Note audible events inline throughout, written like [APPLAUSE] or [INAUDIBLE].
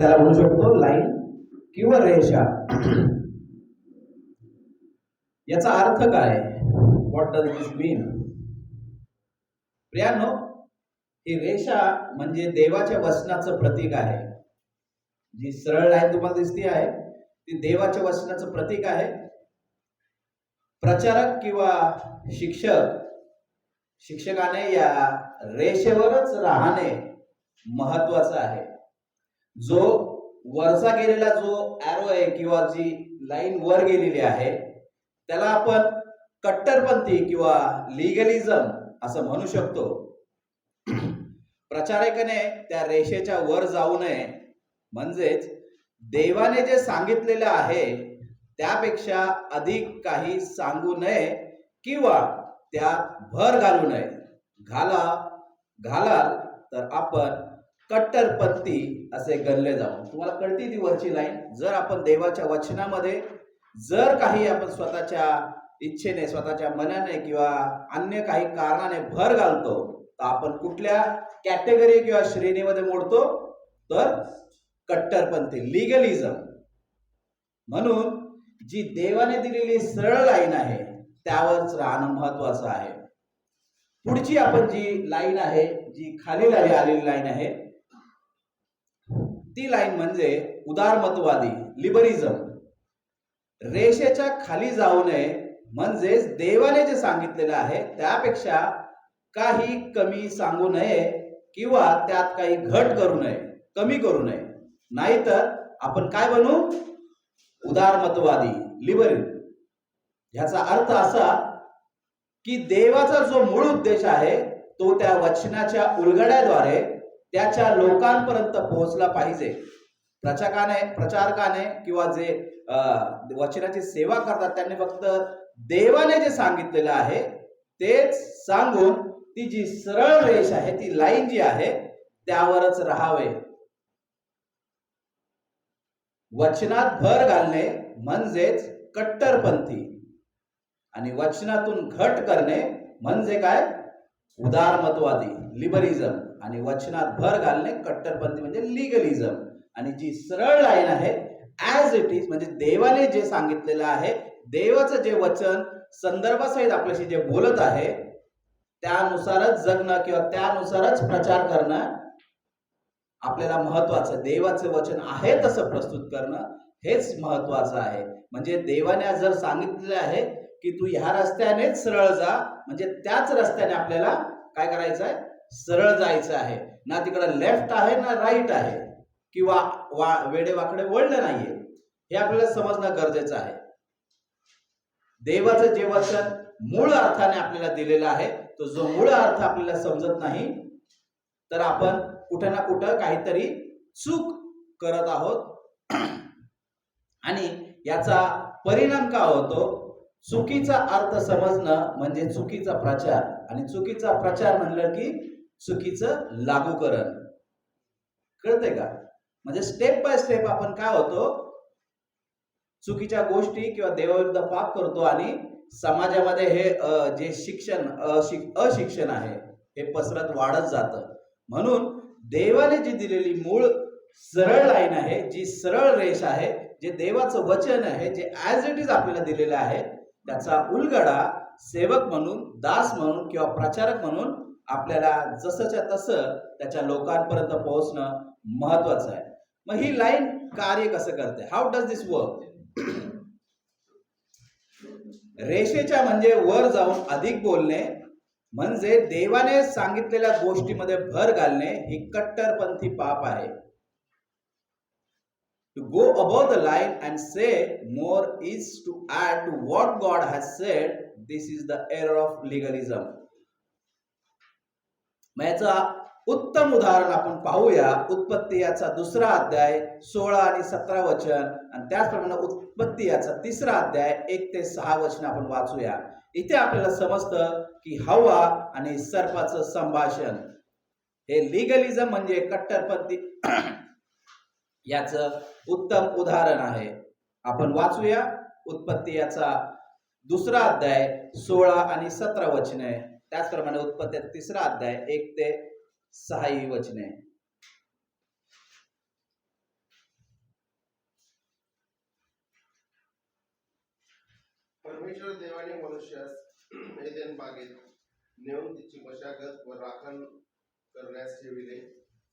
त्याला म्हणू शकतो लाईन किंवा रेषा. याचा अर्थ काय? व्हॉट डज दिस मीन प्रियानो ही रेषा म्हणजे देवाच्या वचनाचं प्रतीक आहे. जी सरळ लाईन तुम्हाला दिसते आहे ती देवाच्या वचनाचं प्रतीक आहे. प्रचारक किंवा शिक्षक शिक्षकाने या रेषेवरच राहणे महत्वाचं आहे. जो वरचा गेलेला जो ॲरो आहे किंवा जी लाईन वर गेलेली आहे त्याला आपण कट्टरपंथी किंवा लिगलिझम असं म्हणू शकतो. प्रचारकाने त्या रेषेच्या वर जाऊ नये. म्हणजेच देवाने जे सांगितलेलं आहे त्यापेक्षा अधिक काही सांगू नये किंवा त्यात भर घालू नये. घाला घालाल तर आपण कट्टरपंथी असे गणले जाऊ तुम्हाला कळती ती वरची लाईन जर आपण देवाच्या वचनामध्ये जर काही आपण स्वतःच्या इच्छेने स्वतःच्या मनाने किंवा अन्य काही कारणाने भर घालतो तर आपण कुठल्या कॅटेगरी किंवा श्रेणीमध्ये मोडतो? तर कट्टरपंथी लिगलिझम म्हणून जी देवाने दिलेली सरळ लाईन आहे त्यावरच राहणं महत्वाचं आहे. पुढची आपण जी लाईन आहे जी खाली आलेली लाईन आहे ती लाईन म्हणजे उदारमतवादी लिबरिझम रेषेच्या खाली जाऊ नये म्हणजेच देवाने जे सांगितलेलं आहे त्यापेक्षा काही कमी सांगू नये किंवा त्यात काही घट करू नये कमी करू नये. नाहीतर आपण काय बनू? उदारमतवादी लिबरल. ह्याचा अर्थ असा की देवाचा जो मूळ उद्देश आहे तो त्या वचनाच्या उलगड्याद्वारे त्याच्या लोकांपर्यंत पोहोचला पाहिजे. प्रचाकाने प्रचारकाने किंवा जे वचनाची सेवा करतात त्यांनी फक्त देवाने जे सांगितलेलं आहे तेच सांगून ती जी सरळ रेष आहे ती लाईन जी आहे त्यावरच राहावे. वचनात भर घालणे म्हणजेच कट्टरपंथी. आणि वचनातून घट करणे म्हणजे काय? उदारमतवादी लिबरिझम आणि वचनात भर घालणे कट्टरपंथी म्हणजे लिगलिझम आणि जी सरळ लाईन आहे ऍज इट इज म्हणजे देवाने जे सांगितलेलं आहे देवाचं जे वचन संदर्भासहित आपल्याशी जे बोलत आहे त्यानुसारच जगणं किंवा त्यानुसारच प्रचार करणं आपल्याला महत्वाचं. देवाचे वचन आहे तसं प्रस्तुत करणं हेच महत्वाचं आहे. म्हणजे देवाने जर सांगितलेलं आहे की तू ह्या रस्त्यानेच सरळ जा म्हणजे त्याच रस्त्याने आपल्याला काय करायचं आहे सरळ जायचं आहे ना तिकडं लेफ्ट आहे ना राईट आहे किंवा वा वेडे वाकडे वळलं नाहीये हे आपल्याला समजणं गरजेचं आहे. देवाचं जे वचन मूळ अर्थाने आपल्याला दिलेलं आहे तो जो मूळ अर्थ आपल्याला समजत नाही तर आपण कुठं ना कुठं काहीतरी चूक करत आहोत. [CLEARS THROAT] आणि याचा परिणाम का होतो? चुकीचा अर्थ समजणं म्हणजे चुकीचा प्रचार. आणि चुकीचा प्रचार म्हणलं की चुकीचं लागूकरण कळतंय का? म्हणजे स्टेप बाय स्टेप आपण काय होतो? चुकीच्या गोष्टी किंवा देवाविरुद्ध पाप करतो आणि समाजामध्ये हे जे शिक्षण अशिक्षण आहे हे पसरत वाढत जातं. म्हणून देवाने जी दिलेली मूळ सरळ लाईन आहे जी सरळ रेष आहे जे देवाचं वचन आहे जे ऍज इट इज आपल्याला दिलेलं आहे त्याचा उलगडा सेवक म्हणून दास म्हणून किंवा प्रचारक म्हणून आपल्याला जसंच्या तसं त्याच्या लोकांपर्यंत पोहोचणं महत्वाचं आहे. मग ही लाईन कार्य कसं करते? हाऊ डज दिस वर्क रेषेच्या म्हणजे वर जाऊन अधिक बोलणे म्हणजे देवाने सांगितलेल्या गोष्टीमध्ये भर घालणे ही कट्टरपंथी पाप आहे. To go above the line and say more is to add to what God has said this is the error of legalism मग याचा उत्तम उदाहरण आपण पाहूया. उत्पत्ती याचा दुसरा अध्याय सोळा आणि सतरा वचन. आणि त्याचप्रमाणे उत्पत्ती याचा तिसरा अध्याय एक ते सहा वचन आपण वाचूया. इथे आपल्याला समजतं की हवा आणि सर्पाचं संभाषण. हे लिगलिझम म्हणजे कट्टरपंथी [CLEARS THROAT] याचं उत्तम उदाहरण आहे. आपण वाचूया. उत्पत्ती याचा दुसरा अध्याय सोळा आणि सतरा वचने. त्याचप्रमाणे उत्पत्ती तिसरा अध्याय एक ते सहा ही वचने. परमेश्वर देवाने मनुष्यास एदेन बागेत नेऊन तिची मशागत व राखण करण्यास ठेविले.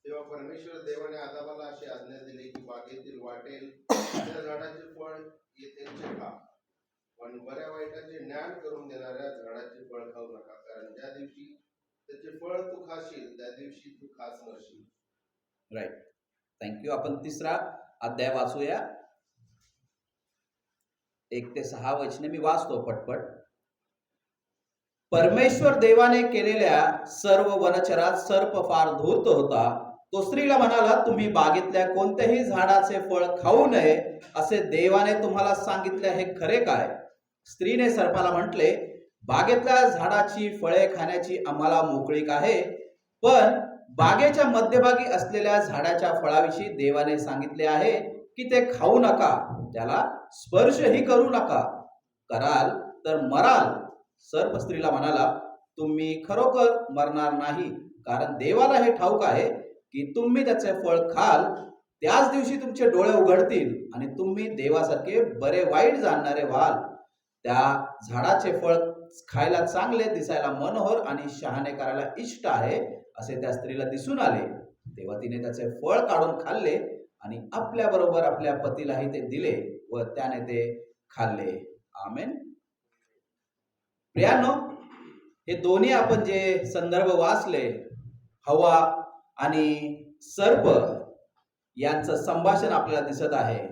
तेव्हा परमेश्वर देवाने आदाबाला अशी आज्ञा दिली की बागेतील वाटेल त्या झाडाचे फळ येते चेपा पण बऱ्या वाईटाचे ज्ञान करून देणाऱ्या झाडाचे फळ खाऊ नका. कारण ज्या दिवशी त्याचे फळ तू खाशील त्या दिवशी तू खास मरशील राईट थँक्यू आपण तिसरा अध्याय वाचूया. एक ते सहा वचने मी वाचतो पटपट. परमेश्वर देवाने केलेल्या सर्व वनचरात सर्प फार धूर्त होता. तो स्त्रीला म्हणाला तुम्ही बागेतल्या कोणत्याही झाडाचे फळ खाऊ नये असे देवाने तुम्हाला सांगितले हे खरे काय? स्त्रीने सर्पाला म्हटले बागेतल्या झाडाची फळे खाण्याची आम्हाला मोकळीक आहे पण बागेच्या मध्यभागी असलेल्या झाडाच्या फळाविषयी देवाने सांगितले आहे की ते खाऊ नका त्याला स्पर्शही करू नका. कराल तर मराल सर्प स्त्रीला म्हणाला. तुम्ही खरोखर मरणार नाही कारण देवाला हे ठाऊक आहे की तुम्ही त्याचे फळ खाल त्याच दिवशी तुमचे डोळे उघडतील आणि तुम्ही देवासारखे बरे वाईट जाणणारे व्हाल. त्या झाडाचे फळ खायला चांगले दिसायला मनोहर आणि शहाणे करायला इष्ट आहे असे त्या स्त्रीला दिसून आले. तेव्हा तिने त्याचे फळ काढून खाल्ले आणि आपल्या बरोबर आपल्या पतीलाही ते दिले व त्याने ते खाल्ले. आमेन. प्रियानो हे दोन्ही आपण जे संदर्भ वाचले हवा आणि सर्प यांचं संभाषण आपल्याला दिसत आहे.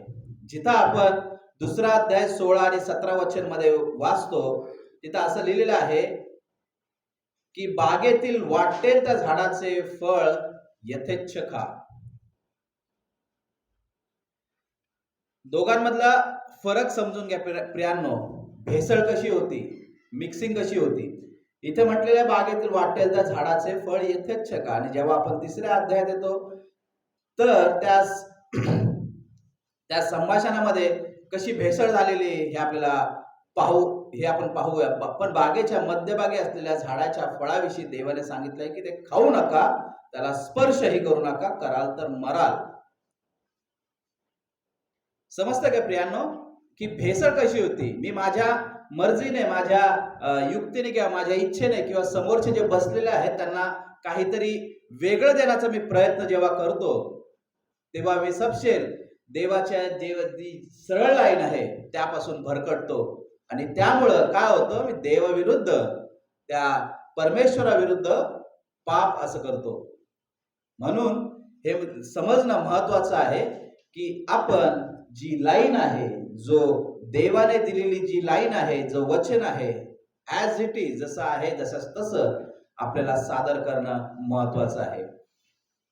जिथं आपण दुसरा अध्याय सोळा आणि सतरा वचनमध्ये वाचतो. तिथं असं लिहिलेलं आहे की बागेतील वाटेल त्या झाडाचे फळ यथेच्छ खा दोघांमधला फरक समजून घ्या प्रियांनो. भेसळ कशी होती? मिक्सिंग कशी होती? इथे म्हटलेल्या बागेतील वाटेल त्या झाडाचे फळ यथेच्छ का आणि जेव्हा आपण तिसऱ्या अध्यायात येतो तर त्या [CLEARS THROAT] त्या संभाषणामध्ये कशी भेसळ झालेली हे आपल्याला पाहू हे आपण पाहूया. पण बागेच्या मध्यभागी असलेल्या झाडाच्या फळाविषयी देवाने सांगितलंय की ते खाऊ नका त्याला स्पर्शही करू नका कराल तर मराल. समजतं का प्रियांनो? की भेसळ कशी होती? मी माझ्या मर्जीने माझ्या युक्तीने किंवा माझ्या इच्छेने किंवा समोरचे जे बसलेले आहेत त्यांना काहीतरी वेगळं देण्याचा मी प्रयत्न जेव्हा करतो तेव्हा मी सपशेल देवाच्या जे जी सरळ लाईन आहे त्यापासून भरकटतो. आणि त्यामुळं काय होतं? मी देवाविरुद्ध त्या परमेश्वराविरुद्ध पाप असं करतो. म्हणून हे समजणं महत्वाचं आहे की आपण जी लाईन आहे जो देवाने दिलेली जी लाईन आहे जो वचन आहे ॲज इट इज जसं आहे जसं तसं आपल्याला सादर करणं महत्वाचं आहे.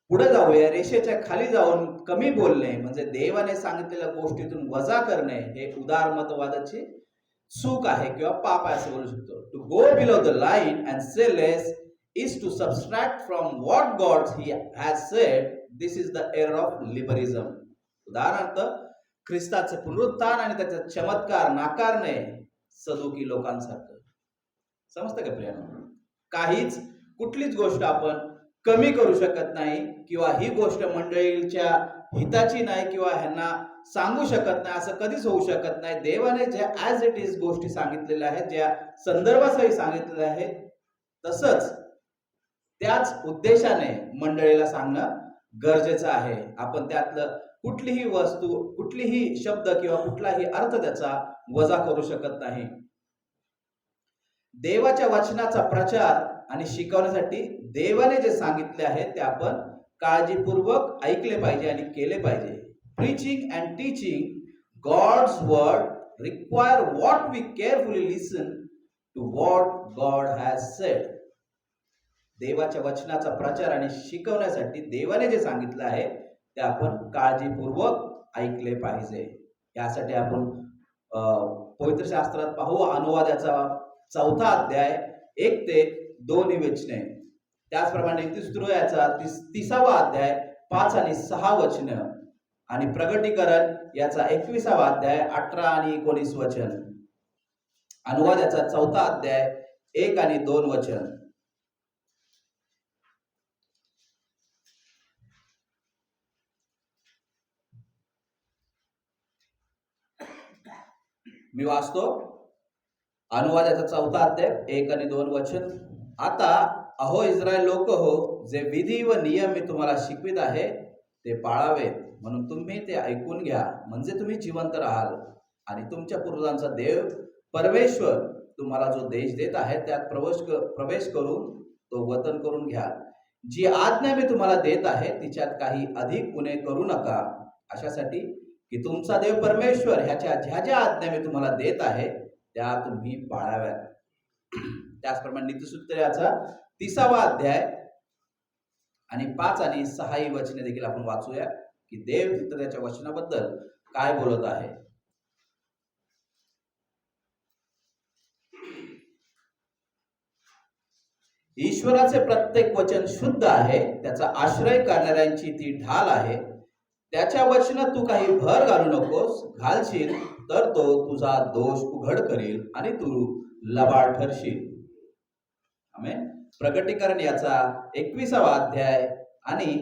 पुढे जाऊया रेषेच्या खाली जाऊन कमी बोलणे म्हणजे देवाने सांगितलेल्या गोष्टीतून वजा करणे हे उदारमतवादाची चूक आहे किंवा पाप आहे असं बोलू शकतो. To go below the line and say less is to subtract from what God he has said this is the error of liberalism उदाहरणार्थ ख्रिस्ताचे पुनरुत्थान आणि त्याचा चमत्कार नाकारणे सदुकी लोकांसारखं. समजतं का प्रियानो? काहीच कुठलीच गोष्ट आपण कमी करू शकत नाही किंवा ही गोष्ट मंडळीच्या हिताची नाही किंवा ह्यांना सांगू शकत नाही असं कधीच होऊ शकत नाही. देवाने ज्या ॲज इट इज गोष्टी सांगितलेल्या आहेत ज्या संदर्भासही सांगितलेल्या आहेत तसंच त्याच उद्देशाने मंडळीला सांगणं गरजेचं आहे. आपण त्यातलं कुठलीही वस्तू कुठलीही शब्द किंवा कुठलाही अर्थ त्याचा वजा करू शकत नाही. देवाच्या वचनाचा प्रचार आणि शिकवण्यासाठी देवाने जे सांगितले आहे ते आपण काळजीपूर्वक ऐकले पाहिजे आणि केले पाहिजे. Preaching and teaching God's word require what we carefully listen to what God has said देवाच्या वचनाचा प्रचार आणि शिकवण्यासाठी देवाने जे सांगितलं आहे ते आपण काळजीपूर्वक ऐकले पाहिजे. यासाठी आपण पवित्र शास्त्रात पाहू अनुवादाचा चौथा अध्याय एक ते दोन वचने त्याचप्रमाणे तिसरोयाचा तीस तिसावा अध्याय पाच आणि सहा वचन. आणि प्रगटीकरण याचा एकविसावा अध्याय अठरा आणि एकोणीस वचन. अनुवादाचा चौथा अध्याय एक आणि दोन वचन. मी वाचतो. अनुवादाचा चौथा अध्याय एक आणि दोन वचन. आता अहो इस्रायल लोक हो जे विधी व नियम मी तुम्हाला शिकवित आहे ते पाळावेत. म्हणून तुम्ही ते ऐकून घ्या. म्हणजे तुम्ही जिवंत राहाल. आणि तुमच्या पूर्वजांचा देव परमेश्वर तुम्हाला जो देश देत आहे त्यात प्रवेश क- प्रवेश करून तो वतन करून घ्या. जी आज्ञा मी तुम्हाला देत आहे तिच्यात काही अधिक उणे करू नका. अशासाठी की तुमचा देव परमेश्वर ह्याच्या ज्या ज्या आज्ञा मी तुम्हाला देत आहे त्या तुम्ही पाळाव्यात. त्याचप्रमाणे नीतिसूत्र तिसावा अध्याय. आणि पाच आणि सहा ही वचने देखील आपण वाचूया की देव त्याच्या वचनाबद्दल काय बोलत आहे. ईश्वराचे प्रत्येक वचन शुद्ध आहे त्याचा आश्रय करणाऱ्यांची ती ढाल आहे. त्याच्या वचनात तू काही भर घालू नकोस घालशील तर तो तुझा दोष उघड करील आणि तू लबाड ठरशील. प्रगटीकरण याचा एकविसावा अध्याय आणि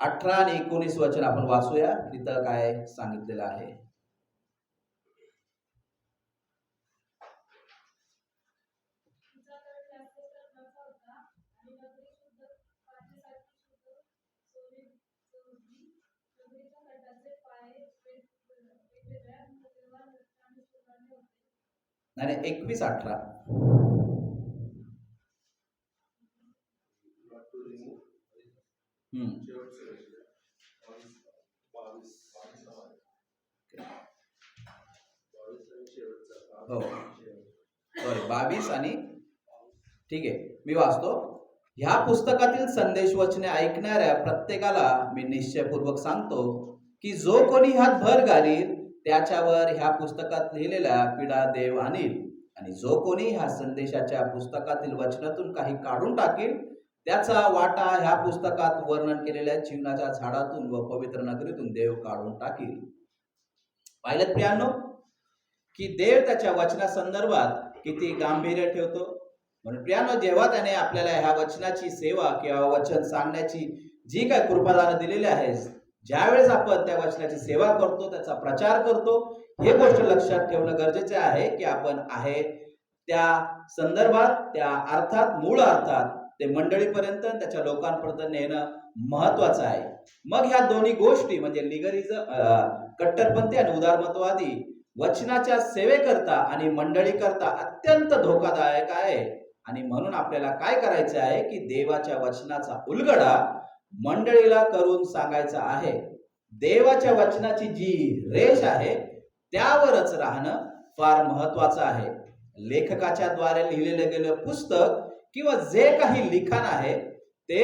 अठरा आणि एकोणीस वचन आपण वाचूया. तिथं काय सांगितलेलं आहे? नाही एकवीस अठरा कर्माचा होता आणि नगरी शुद्ध काचेसारखी शुद्ध सोने चोरली नगरीच्या गटाचे पाय वेग- वेगवेगळ्या मौल्यवान रत्नांनी शोभाले होते नाही नाही, एकवीस अठरा Not to remove. हम्म शेवटचं वचन. बावीस बावीस बावीस आणि शेवटचा हो. सॉरी बावीस आणि ठीक आहे. मी वाचतो. ह्या पुस्तकातील संदेश वचने ऐकणाऱ्या प्रत्येकाला मी निश्चयपूर्वक सांगतो की जो कोणी ह्यात भर घालील त्याच्यावर ह्या पुस्तकात लिहिलेल्या पिढा देव आणील. आणि जो कोणी ह्या संदेशाच्या पुस्तकातील वचनातून काही काढून टाकेल त्याचा वाटा ह्या पुस्तकात वर्णन केलेल्या जीवनाच्या झाडातून व पवित्र नगरीतून देव काढून टाकील. पाहिलं प्रियानो की देव त्याच्या वचना संदर्भात किती गांभीर्य ठेवतो? म्हणून प्रियानो जेव्हा त्याने आपल्याला ह्या वचनाची सेवा किंवा वचन सांगण्याची जी काय कृपादानं दिलेली आहे ज्यावेळेस आपण त्या वचनाची सेवा करतो त्याचा प्रचार करतो हे गोष्ट लक्षात ठेवणं गरजेचे आहे की आपण आहे त्या संदर्भात त्या अर्थात मूळ अर्थात ते मंडळीपर्यंत त्याच्या लोकांपर्यंत नेणं महत्वाचं आहे. मग ह्या दोन्ही गोष्टी म्हणजे लिगरिझम कट्टरपंथी आणि उदारमतवादी वचनाच्या सेवेकरता आणि मंडळीकरता अत्यंत धोकादायक आहे. आणि म्हणून आपल्याला काय करायचं आहे की देवाच्या वचनाचा उलगडा मंडळीला करून सांगायचा आहे. देवाच्या वचनाची जी रेष आहे त्यावरच राहणं फार महत्वाचं आहे. लेखकाच्या द्वारे लिहिलेलं गेलं पुस्तक किंवा जे काही लिखाण आहे ते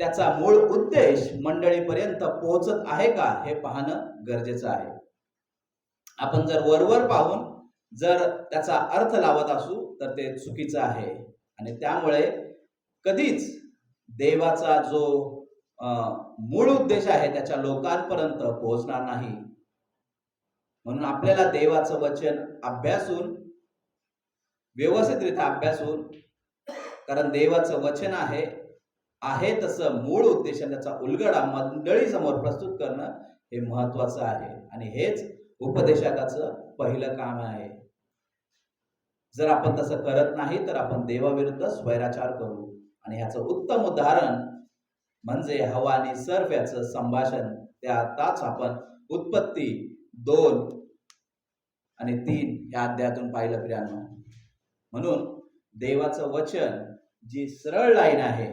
त्याचा मूळ उद्देश मंडळीपर्यंत पोहोचत आहे का हे पाहणं गरजेचं आहे. आपण जर वरवर पाहून जर त्याचा अर्थ लावत असू तर ते चुकीचं आहे. आणि त्यामुळे कधीच देवाचा जो मूळ उद्देश आहे त्याच्या लोकांपर्यंत पोहोचणार नाही. म्हणून आपल्याला देवाचं वचन अभ्यासून व्यवस्थितरित्या अभ्यासून कारण देवाचं वचन आहे आहे तसं मूळ उद्देशाने त्याचा उलगडा मंडळी समोर प्रस्तुत करणं हे महत्वाचं आहे. आणि हेच उपदेशकाचं पहिलं काम आहे. जर आपण तसं करत नाही तर आपण देवाविरुद्ध स्वैराचार करू. आणि ह्याचं उत्तम उदाहरण म्हणजे हवा आणि सर्फ याचं संभाषण. त्याताच आपण उत्पत्ती दोन आणि तीन या अध्यायातून पाहिलं प्रियांनो. म्हणून देवाचं वचन जी सरळ लाईन आहे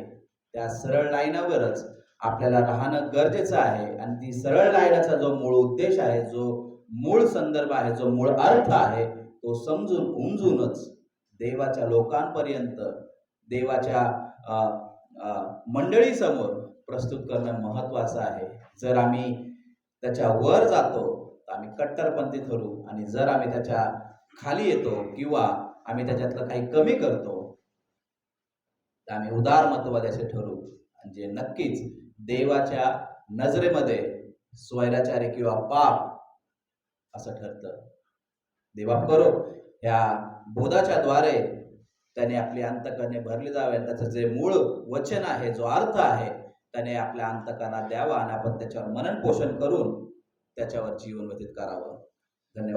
त्या सरळ लाईनावरच आपल्याला राहणं गरजेचं आहे. आणि ती सरळ लाईनाचा जो मूळ उद्देश आहे जो मूळ संदर्भ आहे जो मूळ अर्थ आहे तो समजून उमजूनच देवाच्या लोकांपर्यंत देवाच्या मंडळीसमोर प्रस्तुत करणं महत्वाचं आहे. जर आम्ही त्याच्या वर जातो तर आम्ही कट्टरपंथी ठरू. आणि जर आम्ही त्याच्या खाली येतो किंवा आम्ही त्याच्यातलं काही कमी करतो तर आम्ही उदार असे ठरू. आणि जे नक्कीच देवाच्या नजरेमध्ये स्वैराचारी किंवा पाप असं ठरतं. देवा करो. ह्या बोधाच्या द्वारे त्याने आपली अंतकरणे भरली जावे. त्याचं जे मूळ वचन आहे जो अर्थ आहे त्याने आपल्या अंतकरणात द्यावा आणि आपण त्याच्यावर मनन पोषण करून त्याच्यावर जीवन व्यतीत करावं.